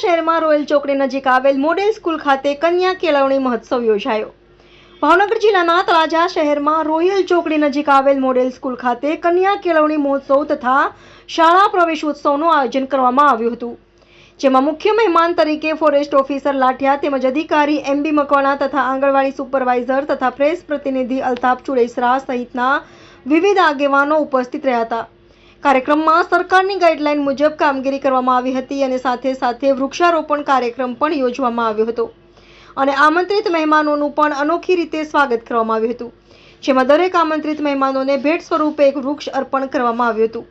શહેરમાં રોયલ ચોકડી નજીક આવેલ મોડેલ સ્કૂલ ખાતે કન્યા કેળવણી મહોત્સવ યોજાયો. ભાવનગર જિલ્લાના તળાજા શહેરમાં રોયલ ચોકડી નજીક આવેલ મોડેલ સ્કૂલ ખાતે કન્યા કેળવણી મહોત્સવ તથા શાળા પ્રવેશોત્સવનું આયોજન કરવામાં આવ્યું હતું. જેમાં મુખ્ય મહેમાન તરીકે ફોરેસ્ટ ઓફિસર લાઠિયા તેમજ અધિકારી એમ બી મકવાણા તથા આંગણવાડી સુપરવાઇઝર તથા પ્રેસ પ્રતિનિધિ અલ્તાફ ચુડેસરા સહિતના વિવિધ આગેવાનો ઉપસ્થિત રહ્યા હતા. કાર્યક્રમમાં સરકારની ગાઈડલાઈન મુજબ કામગીરી કરવામાં આવી હતી અને સાથે સાથે વૃક્ષારોપણ કાર્યક્રમ પણ યોજવામાં આવ્યો હતો. અને આમંત્રિત મહેમાનોનું પણ અનોખી રીતે સ્વાગત કરવામાં આવ્યું હતું. જેમાં દરેક આમંત્રિત મહેમાનોને ભેટ સ્વરૂપે એક વૃક્ષ અર્પણ કરવામાં આવ્યું હતું.